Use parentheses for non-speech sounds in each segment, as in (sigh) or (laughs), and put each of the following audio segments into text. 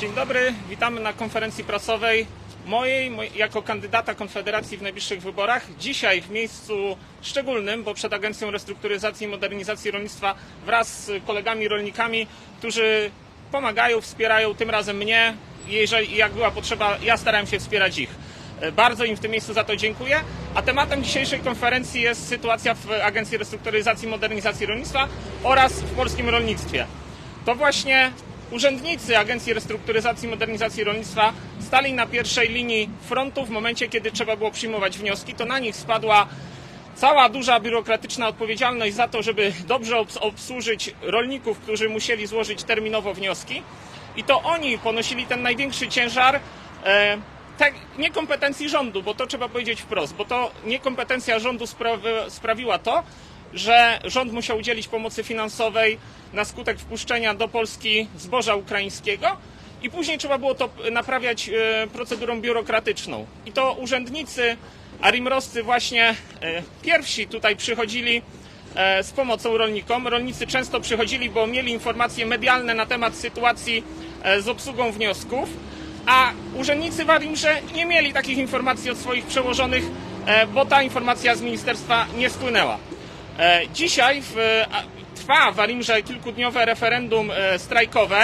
Dzień dobry, witamy na konferencji prasowej mojej moj- jako kandydata Konfederacji w najbliższych wyborach. Dzisiaj w miejscu szczególnym, bo przed Agencją Restrukturyzacji i Modernizacji Rolnictwa wraz z kolegami rolnikami, którzy pomagają, wspierają tym razem mnie. Jeżeli jak była potrzeba, ja starałem się wspierać ich. Bardzo im w tym miejscu za to dziękuję. A tematem dzisiejszej konferencji jest sytuacja w Agencji Restrukturyzacji i Modernizacji Rolnictwa oraz w polskim rolnictwie. To właśnie urzędnicy Agencji Restrukturyzacji i Modernizacji Rolnictwa stali na pierwszej linii frontu w momencie, kiedy trzeba było przyjmować wnioski. To na nich spadła cała duża biurokratyczna odpowiedzialność za to, żeby dobrze obs- obsłużyć rolników, którzy musieli złożyć terminowo wnioski. I to oni ponosili ten największy ciężar e, te, niekompetencji rządu, bo to trzeba powiedzieć wprost, bo to niekompetencja rządu sprawi- sprawiła to, że rząd musiał udzielić pomocy finansowej na skutek wpuszczenia do Polski zboża ukraińskiego i później trzeba było to naprawiać e, procedurą biurokratyczną. I to urzędnicy arimroscy właśnie e, pierwsi tutaj przychodzili e, z pomocą rolnikom. Rolnicy często przychodzili, bo mieli informacje medialne na temat sytuacji z obsługą wniosków, a urzędnicy w Arimrze nie mieli takich informacji od swoich przełożonych, bo ta informacja z ministerstwa nie spłynęła. E, Dzisiaj w, a, trwa w Arimrze kilkudniowe referendum e, strajkowe,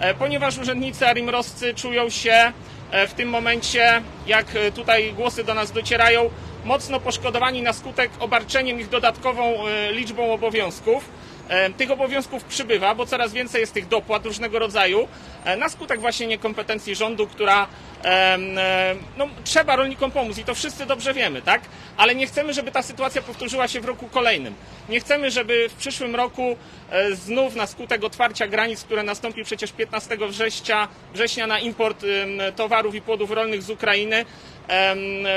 e, ponieważ urzędnicy arimroscy czują się e, w tym momencie, jak e, tutaj głosy do nas docierają, mocno poszkodowani na skutek obarczeniem ich dodatkową e, liczbą obowiązków. E, Tych obowiązków przybywa, bo coraz więcej jest tych dopłat różnego rodzaju e, na skutek właśnie niekompetencji rządu, która e, no, trzeba rolnikom pomóc i to wszyscy dobrze wiemy, tak? Ale nie chcemy, żeby ta sytuacja powtórzyła się w roku kolejnym. Nie chcemy, żeby w przyszłym roku e, znów na skutek otwarcia granic, które nastąpi przecież 15 września, września na import towarów i płodów rolnych z Ukrainy,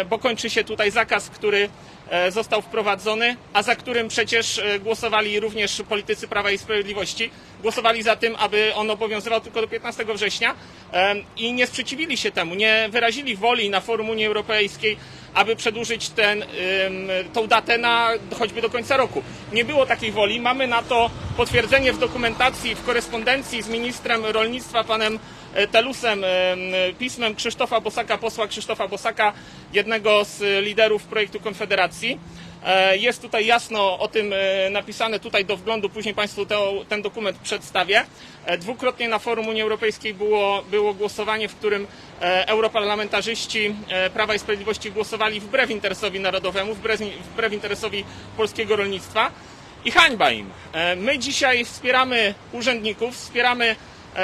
bo kończy się tutaj zakaz, który e, został wprowadzony, a za którym przecież e, głosowali również politycy Prawa i Sprawiedliwości. Głosowali za tym, aby on obowiązywał tylko do 15 września i nie sprzeciwili się temu, nie wyrazili woli na forum Unii Europejskiej, aby przedłużyć ten, tą datę na choćby do końca roku. Nie było takiej woli. Mamy na to potwierdzenie w dokumentacji, w korespondencji z ministrem rolnictwa, panem e, Telusem, em, pismem Krzysztofa Bosaka, posła Krzysztofa Bosaka, jednego z liderów projektu Konfederacji. E, Jest tutaj jasno o tym e, napisane tutaj do wglądu, później Państwu to, ten dokument przedstawię. E, Dwukrotnie na forum Unii Europejskiej było, było głosowanie, w którym europarlamentarzyści Prawa i Sprawiedliwości głosowali wbrew interesowi narodowemu, wbrew, wbrew interesowi polskiego rolnictwa i hańba im. My dzisiaj wspieramy urzędników, wspieramy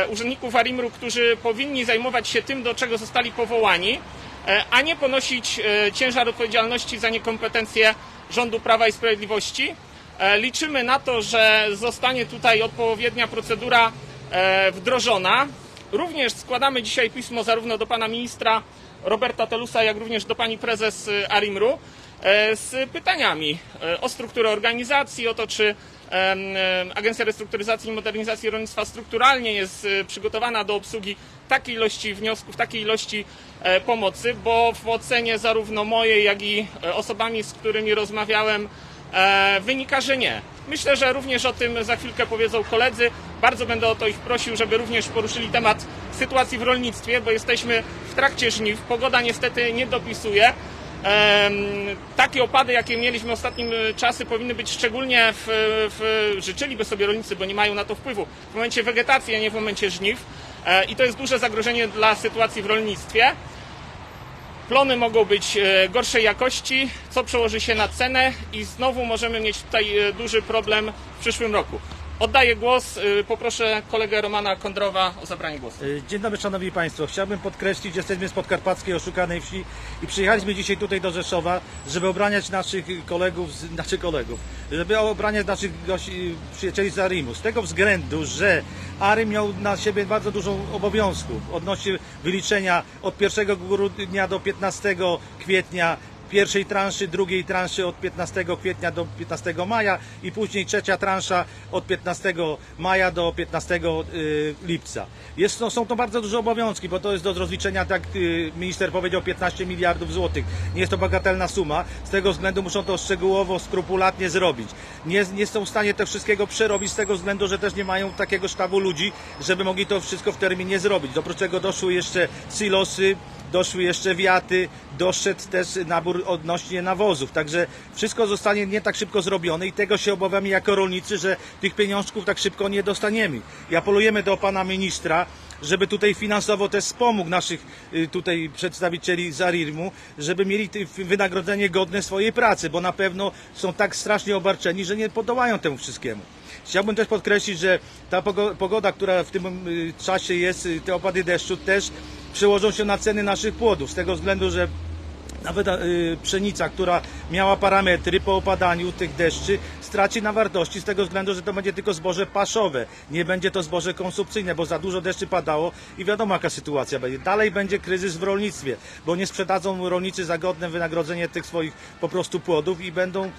urzędników Arimru, którzy powinni zajmować się tym, do czego zostali powołani, a nie ponosić ciężar odpowiedzialności za niekompetencje rządu Prawa i Sprawiedliwości. E, Liczymy na to, że zostanie tutaj odpowiednia procedura e, wdrożona. Również składamy dzisiaj pismo zarówno do pana ministra Roberta Telusa, jak również do pani prezes e, Arimru z pytaniami o strukturę organizacji, o to, czy Agencja Restrukturyzacji i Modernizacji Rolnictwa strukturalnie jest e, przygotowana do obsługi takiej ilości wniosków, takiej ilości e, pomocy, bo w ocenie zarówno mojej, jak i e, osobami, z którymi rozmawiałem, e, wynika, że nie. Myślę, że również o tym za chwilkę powiedzą koledzy. Bardzo będę o to ich prosił, żeby również poruszyli temat sytuacji w rolnictwie, bo jesteśmy w trakcie żniw. Pogoda niestety nie dopisuje. Takie opady, jakie mieliśmy ostatnim e, czasy, powinny być szczególnie w, w, życzyliby sobie rolnicy, bo nie mają na to wpływu, w momencie wegetacji, a nie w momencie żniw. E, I to jest duże zagrożenie dla sytuacji w rolnictwie. Plony mogą być e, gorszej jakości, co przełoży się na cenę i znowu możemy mieć tutaj duży problem w przyszłym roku. Oddaję głos, e, poproszę kolegę Romana Kondrowa o zabranie głosu. Y, Dzień dobry Szanowni Państwo. Chciałbym podkreślić, że jesteśmy z podkarpackiej oszukanej wsi i przyjechaliśmy dzisiaj tutaj do Rzeszowa, żeby obraniać naszych kolegów, znaczy kolegów, żeby obraniać naszych gości, przyjacieli z Arimu. Z tego względu, że Arym miał na siebie bardzo dużo obowiązków odnośnie wyliczenia od 1 grudnia do 15 kwietnia pierwszej transzy, drugiej transzy od 15 kwietnia do 15 maja i później trzecia transza od 15 maja do 15 y, lipca. Jest, no, są to bardzo duże obowiązki, bo to jest do rozliczenia, tak y, minister powiedział, 15 miliardów złotych. Nie jest to bagatelna suma, z tego względu muszą to szczegółowo, skrupulatnie zrobić. Nie, nie są w stanie tego wszystkiego przerobić z tego względu, że też nie mają takiego sztabu ludzi, żeby mogli to wszystko w terminie zrobić. Oprócz tego doszły jeszcze silosy, doszły jeszcze wiaty, doszedł też nabór odnośnie nawozów. Także wszystko zostanie nie tak szybko zrobione i tego się obawiamy jako rolnicy, że tych pieniążków tak szybko nie dostaniemy. I apelujemy do pana ministra, żeby tutaj finansowo też wspomógł naszych y, tutaj przedstawicieli z Arirmu, żeby mieli wynagrodzenie godne swojej pracy, bo na pewno są tak strasznie obarczeni, że nie podołają temu wszystkiemu. Chciałbym też podkreślić, że ta pogo- pogoda, która w tym y, czasie jest, y, te opady deszczu też przełożą się na ceny naszych płodów, z tego względu, że nawet y, pszenica, która miała parametry po opadaniu tych deszczy, straci na wartości z tego względu, że to będzie tylko zboże paszowe. Nie będzie to zboże konsumpcyjne, bo za dużo deszczy padało i wiadomo jaka sytuacja będzie. Dalej będzie kryzys w rolnictwie, bo nie sprzedadzą rolnicy za godne wynagrodzenie tych swoich po prostu płodów i będą,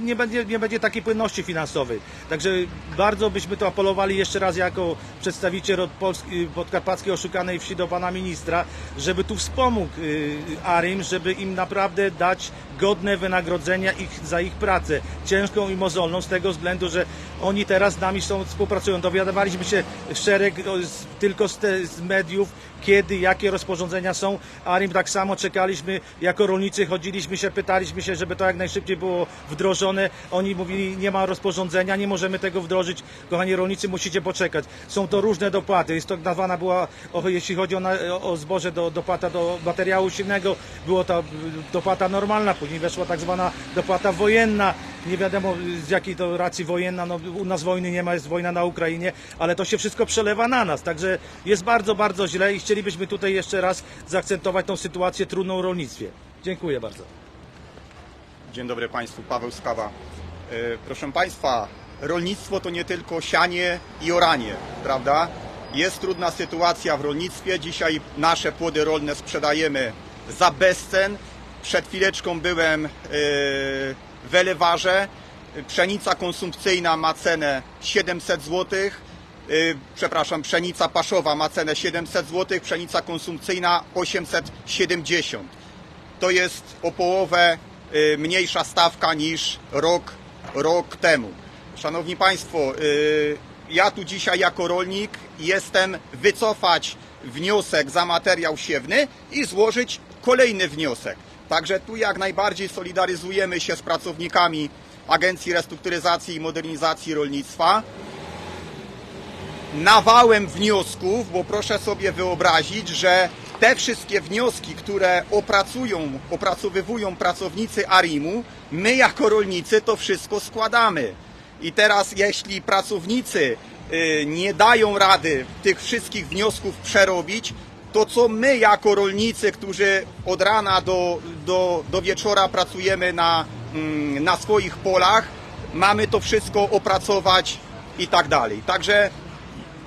nie będzie, nie będzie takiej płynności finansowej. Także bardzo byśmy to apelowali jeszcze raz jako przedstawiciel od Polski, podkarpackiej oszukanej wsi do pana ministra, żeby tu wspomógł y, ARIM, żeby im naprawdę dać godne wynagrodzenia ich, za ich pracę, ciężką i mozolną, z tego względu, że oni teraz z nami są, współpracują. Dowiadywaliśmy się szereg z, tylko z, te, z mediów, kiedy, jakie rozporządzenia są. ARIM tak samo czekaliśmy, jako rolnicy chodziliśmy się, pytaliśmy się, żeby to jak najszybciej było wdrożone. Oni mówili, nie ma rozporządzenia, nie możemy tego wdrożyć. Kochani rolnicy, musicie poczekać. Są to różne dopłaty. Jest to dawana była, jeśli chodzi o, o zboże, do, dopłata do materiału silnego, było to y, dopłata normalna, później weszła tak zwana dopłata wojenna. Nie wiadomo z jakiej to racji wojenna, no u nas wojny nie ma, jest wojna na Ukrainie, ale to się wszystko przelewa na nas. Także jest bardzo, bardzo źle i chcielibyśmy tutaj jeszcze raz zaakcentować tą sytuację trudną w rolnictwie. Dziękuję bardzo. Dzień dobry Państwu, Paweł Skawa. E, Proszę Państwa, rolnictwo to nie tylko sianie i oranie, prawda? Jest trudna sytuacja w rolnictwie. Dzisiaj nasze płody rolne sprzedajemy za bezcen. Przed chwileczką byłem e, w Elewarze. Pszenica konsumpcyjna ma cenę 700 zł. Przepraszam, pszenica paszowa ma cenę 700 zł, pszenica konsumpcyjna 870 to jest o połowę y, mniejsza stawka niż rok, rok temu. Szanowni Państwo, y, ja tu dzisiaj jako rolnik jestem wycofać wniosek za materiał siewny i złożyć kolejny wniosek. Także tu jak najbardziej solidaryzujemy się z pracownikami Agencji Restrukturyzacji i Modernizacji Rolnictwa nawałem wniosków, bo proszę sobie wyobrazić, że te wszystkie wnioski, które opracują, opracowywują pracownicy ARIM-u, my jako rolnicy to wszystko składamy. I teraz jeśli pracownicy y, nie dają rady tych wszystkich wniosków przerobić, to co my jako rolnicy, którzy od rana do, do, do wieczora pracujemy na, mm, na swoich polach, mamy to wszystko opracować i tak dalej. Także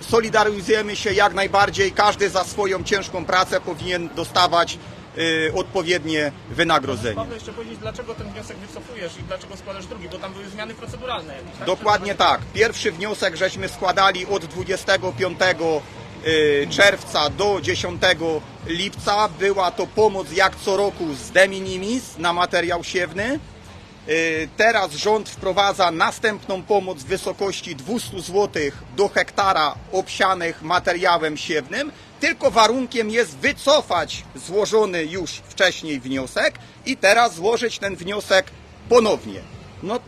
solidaryzujemy się jak najbardziej. Każdy za swoją ciężką pracę powinien dostawać y, odpowiednie wynagrodzenie. Paweł, jeszcze powiedzieć, dlaczego ten wniosek wycofujesz i dlaczego składasz drugi, bo tam były zmiany proceduralne jakieś, tak? Dokładnie tak. Pierwszy wniosek żeśmy składali od 25 y, czerwca do 10 lipca. Była to pomoc jak co roku z de minimis na materiał siewny. Y, Teraz rząd wprowadza następną pomoc w wysokości 200 zł do hektara obsianych materiałem siewnym. Tylko warunkiem jest wycofać złożony już wcześniej wniosek i teraz złożyć ten wniosek ponownie. No,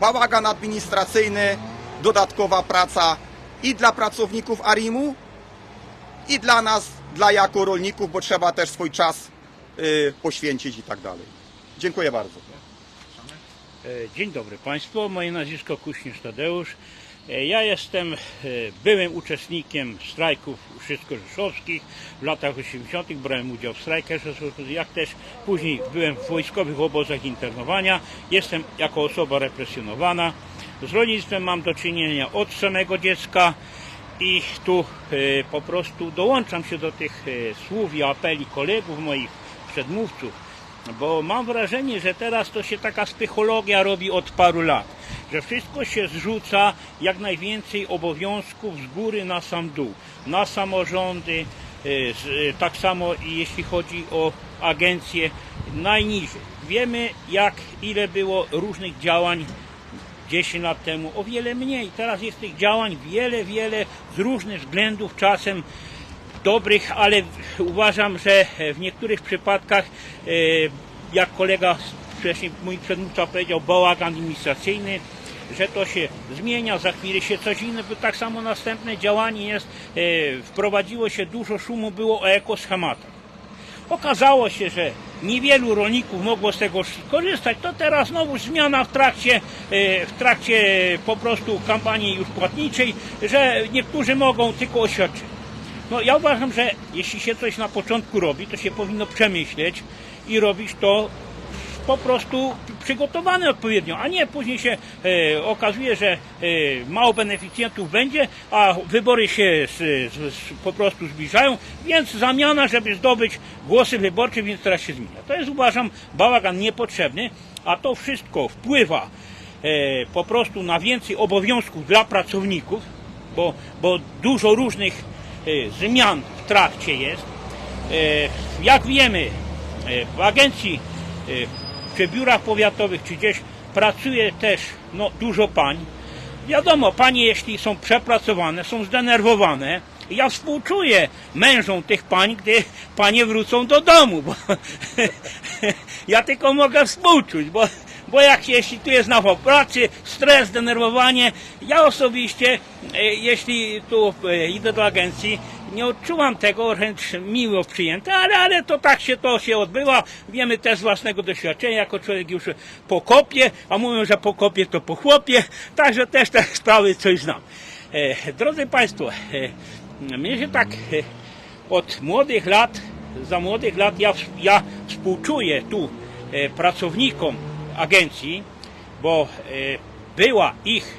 bałagan administracyjny, dodatkowa praca i dla pracowników ARIM-u, i dla nas, dla jako rolników, bo trzeba też swój czas y, poświęcić i tak dalej. Dziękuję bardzo. E, Dzień dobry Państwu, moje nazwisko Kuśnierz Tadeusz. E, Ja jestem e, byłym uczestnikiem strajków wszystko-rzeszowskich. W latach 80. brałem udział w strajkach jak też później byłem w wojskowych obozach internowania. Jestem jako osoba represjonowana. Z rolnictwem mam do czynienia od samego dziecka i tu po prostu dołączam się do tych słów i apeli kolegów moich przedmówców. Bo mam wrażenie, że teraz to się taka psychologia robi od paru lat, że wszystko się zrzuca jak najwięcej obowiązków z góry na sam dół, na samorządy, z- y, tak samo jeśli chodzi o agencje najniżej. Wiemy jak ile było różnych działań 10 lat temu, o wiele mniej. Teraz jest tych działań wiele, wiele z różnych względów, czasem dobrych, ale uważam, że w niektórych przypadkach, e, jak kolega wcześniej, mój przedmówca powiedział, bałagan administracyjny, że to się zmienia, za chwilę się coś innego, tak samo następne działanie jest, e, wprowadziło się dużo szumu, było o ekoschematach. Okazało się, że niewielu rolników mogło z tego skorzystać, to teraz znowu zmiana w trakcie, e, w trakcie po prostu kampanii już płatniczej, że niektórzy mogą tylko oświadczyć. No ja uważam, że jeśli się coś na początku robi, to się powinno przemyśleć i robić to po prostu przygotowane odpowiednio, a nie później się e, okazuje, że e, mało beneficjentów będzie, a wybory się z, z, z, po prostu zbliżają, więc zamiana, żeby zdobyć głosy wyborcze, więc teraz się zmienia. To jest uważam bałagan niepotrzebny, a to wszystko wpływa e, po prostu na więcej obowiązków dla pracowników, bo, bo dużo różnych zmian w trakcie jest. E, Jak wiemy, e, w agencji, e, czy biurach powiatowych, czy gdzieś pracuje też no, dużo pań. Wiadomo, panie jeśli są przepracowane, są zdenerwowane, ja współczuję mężom tych pań, gdy panie wrócą do domu, bo (laughs) ja tylko mogę współczuć, bo, bo jak jeśli tu jest nawał pracy, stres, denerwowanie, ja osobiście, e, jeśli tu e, idę do agencji, nie odczuwam tego, wręcz miło przyjęte, ale, ale to tak się to się odbywa. Wiemy też z własnego doświadczenia, jako człowiek już po kopie, a mówią, że po kopie to po chłopie, także też te (laughs) sprawy coś znam. E, drodzy Państwo, mnie się tak od młodych lat, za młodych lat ja, ja współczuję tu pracownikom agencji, bo e, była ich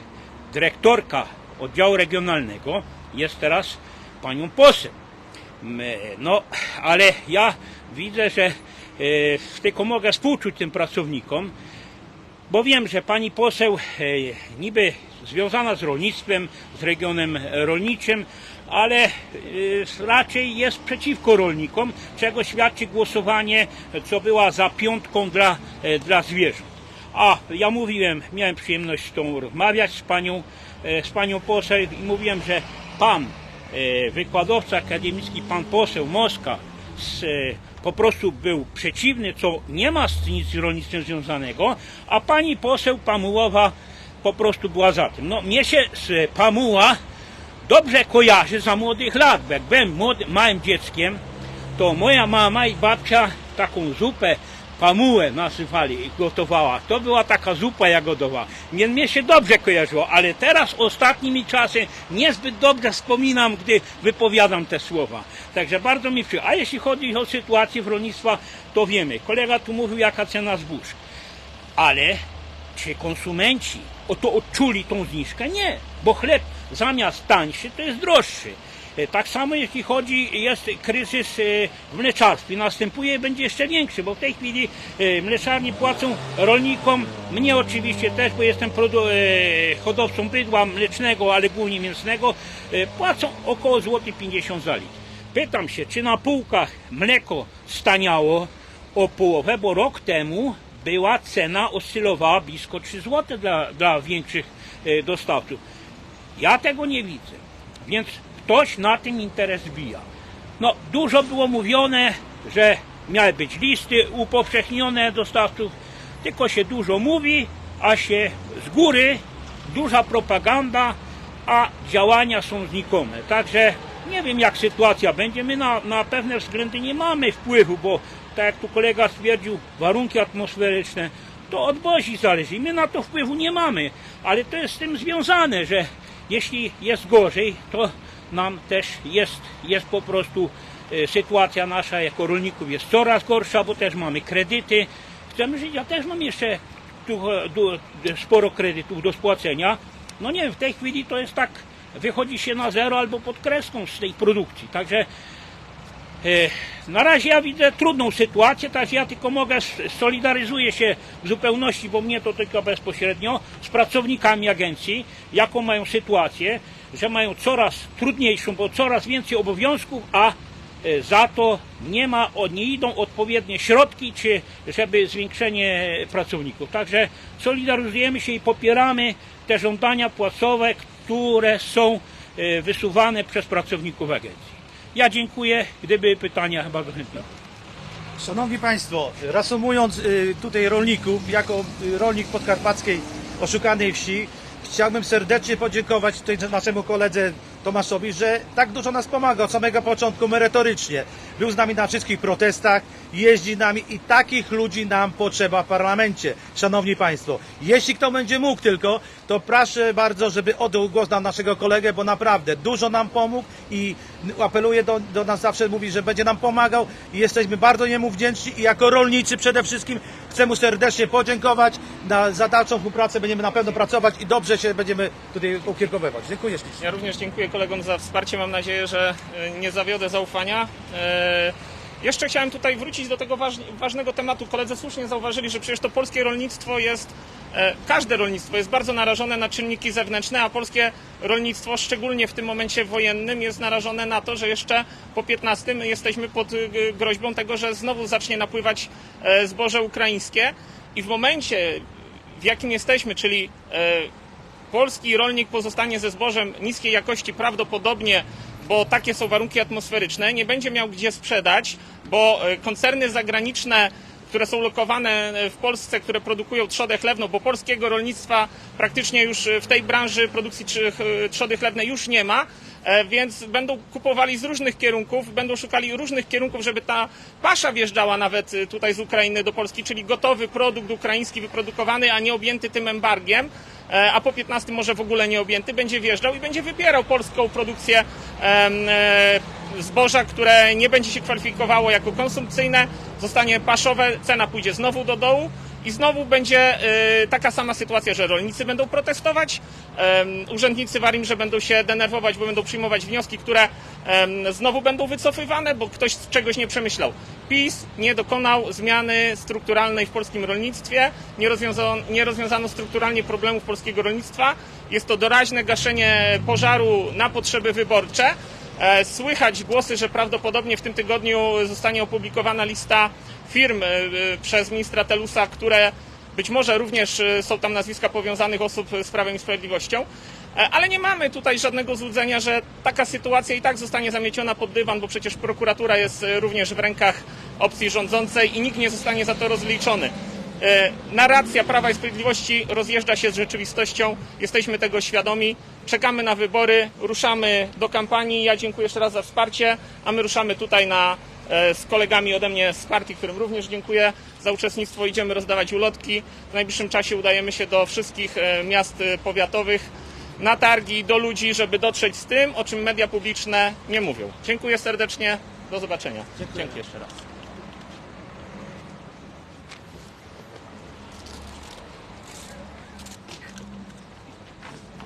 dyrektorka oddziału regionalnego, jest teraz panią poseł. M, No, ale ja widzę, że e, tylko mogę współczuć tym pracownikom, bo wiem, że pani poseł e, niby związana z rolnictwem, z regionem rolniczym, ale e, raczej jest przeciwko rolnikom, czego świadczy głosowanie, co była za piątką dla, e, dla zwierząt. A ja mówiłem, miałem przyjemność z tą rozmawiać z panią, e, z panią poseł i mówiłem, że pan e, wykładowca akademicki, pan poseł Moska z, po prostu był przeciwny, co nie ma z nic rolnictwem związanego, a pani poseł Pamułowa po prostu była za tym. No mnie się z Pamuła dobrze kojarzy za młodych lat, bo jak byłem młody, małym dzieckiem, to moja mama i babcia taką zupę pamułę nazywali i gotowała. To była taka zupa jagodowa. Mnie, mnie się dobrze kojarzyło, ale teraz ostatnimi czasy niezbyt dobrze wspominam, gdy wypowiadam te słowa. Także bardzo mi przykro. A jeśli chodzi o sytuację w rolnictwie, to wiemy. Kolega tu mówił, jaka cena zbóż. Ale czy konsumenci o to odczuli tą zniżkę? Nie, bo chleb zamiast tańszy to jest droższy. E, Tak samo jeśli chodzi, jest kryzys e, w mleczarstwie, następuje i będzie jeszcze większy, bo w tej chwili e, mleczarnie płacą rolnikom, mnie oczywiście też, bo jestem hodowcą bydła mlecznego, ale głównie mięsnego, płacą około złoty 50 za litr. Pytam się, czy na półkach mleko staniało o połowę, bo rok temu była cena oscylowała blisko 3 zł dla, dla większych dostawców. Ja tego nie widzę, więc ktoś na tym interes bija. No, dużo było mówione, że miały być listy upowszechnione dostawców, tylko się dużo mówi, a się z góry duża propaganda, a działania są znikome. Także nie wiem jak sytuacja będzie. My na, na pewne względy nie mamy wpływu, bo tak jak tu kolega stwierdził, warunki atmosferyczne, to od Bozi zależy. My na to wpływu nie mamy, ale to jest z tym związane, że jeśli jest gorzej, to nam też jest, jest po prostu e, sytuacja nasza jako rolników jest coraz gorsza, bo też mamy kredyty. Chcemy żyć, ja też mam jeszcze tu, e, du, sporo kredytów do spłacenia. No nie wiem, w tej chwili to jest tak, wychodzi się na zero albo pod kreską z tej produkcji. Także E, Na razie ja widzę trudną sytuację, także ja tylko mogę, solidaryzuję się w zupełności, bo mnie to tylko bezpośrednio, z pracownikami agencji, jaką mają sytuację, że mają coraz trudniejszą, bo coraz więcej obowiązków, a e, za to nie ma, nie idą odpowiednie środki, czy żeby zwiększenie pracowników. Także solidaryzujemy się i popieramy te żądania płacowe, które są e, wysuwane przez pracowników agencji. Ja dziękuję. Gdyby pytania, bardzo chętnie. Szanowni Państwo, reasumując y, tutaj rolników, jako y, rolnik podkarpackiej oszukanej wsi, chciałbym serdecznie podziękować tutaj naszemu koledze Tomaszowi, że tak dużo nas pomaga od samego początku merytorycznie. Był z nami na wszystkich protestach, jeździ z nami i takich ludzi nam potrzeba w parlamencie. Szanowni Państwo, jeśli kto będzie mógł tylko, to proszę bardzo, żeby oddał głos na naszego kolegę, bo naprawdę dużo nam pomógł i apeluje do, do nas zawsze, mówi, że będzie nam pomagał i jesteśmy bardzo jemu wdzięczni i jako rolnicy przede wszystkim chcę mu serdecznie podziękować na, za dalszą współpracę. Będziemy na pewno pracować i dobrze się będziemy tutaj ukierunkowywać. Dziękuję ślicznie. Ja również dziękuję kolegom za wsparcie. Mam nadzieję, że e, nie zawiodę zaufania. E, Jeszcze chciałem tutaj wrócić do tego waż, ważnego tematu. Koledzy słusznie zauważyli, że przecież to polskie rolnictwo jest, e, każde rolnictwo jest bardzo narażone na czynniki zewnętrzne, a polskie rolnictwo, szczególnie w tym momencie wojennym, jest narażone na to, że jeszcze po 15 jesteśmy pod groźbą tego, że znowu zacznie napływać zboże ukraińskie. I w momencie, w jakim jesteśmy, czyli e, polski rolnik pozostanie ze zbożem niskiej jakości prawdopodobnie, bo takie są warunki atmosferyczne, nie będzie miał gdzie sprzedać, bo e, koncerny zagraniczne, które są lokowane w Polsce, które produkują trzodę chlewną, bo polskiego rolnictwa praktycznie już w tej branży produkcji trzody chlewnej już nie ma, e, więc będą kupowali z różnych kierunków, będą szukali różnych kierunków, żeby ta pasza wjeżdżała nawet e, tutaj z Ukrainy do Polski, czyli gotowy produkt ukraiński wyprodukowany, a nie objęty tym embargiem e, a po 15 może w ogóle nie objęty, będzie wjeżdżał i będzie wybierał polską produkcję e, zboża, które nie będzie się kwalifikowało jako konsumpcyjne, zostanie paszowe, cena pójdzie znowu do dołu i znowu będzie e, taka sama sytuacja, że rolnicy będą protestować, urzędnicy w Arimrze będą się denerwować, bo będą przyjmować wnioski, które znowu będą wycofywane, bo ktoś czegoś nie przemyślał. PiS nie dokonał zmiany strukturalnej w polskim rolnictwie, nie rozwiązano, nie rozwiązano strukturalnie problemów polskiego rolnictwa. Jest to doraźne gaszenie pożaru na potrzeby wyborcze. E, Słychać głosy, że prawdopodobnie w tym tygodniu zostanie opublikowana lista firm e, e, przez ministra Telusa, które być może również e, są tam nazwiska powiązanych osób z Prawem i Sprawiedliwością. E, Ale nie mamy tutaj żadnego złudzenia, że taka sytuacja i tak zostanie zamieciona pod dywan, bo przecież prokuratura jest również w rękach opcji rządzącej i nikt nie zostanie za to rozliczony. E, Narracja Prawa i Sprawiedliwości rozjeżdża się z rzeczywistością, jesteśmy tego świadomi. Czekamy na wybory, ruszamy do kampanii. Ja dziękuję jeszcze raz za wsparcie, a my ruszamy tutaj na, e, z kolegami ode mnie z partii, którym również dziękuję za uczestnictwo. Idziemy rozdawać ulotki. W najbliższym czasie udajemy się do wszystkich e, miast powiatowych na targi, do ludzi, żeby dotrzeć z tym, o czym media publiczne nie mówią. Dziękuję serdecznie, do zobaczenia. Dzięki jeszcze raz.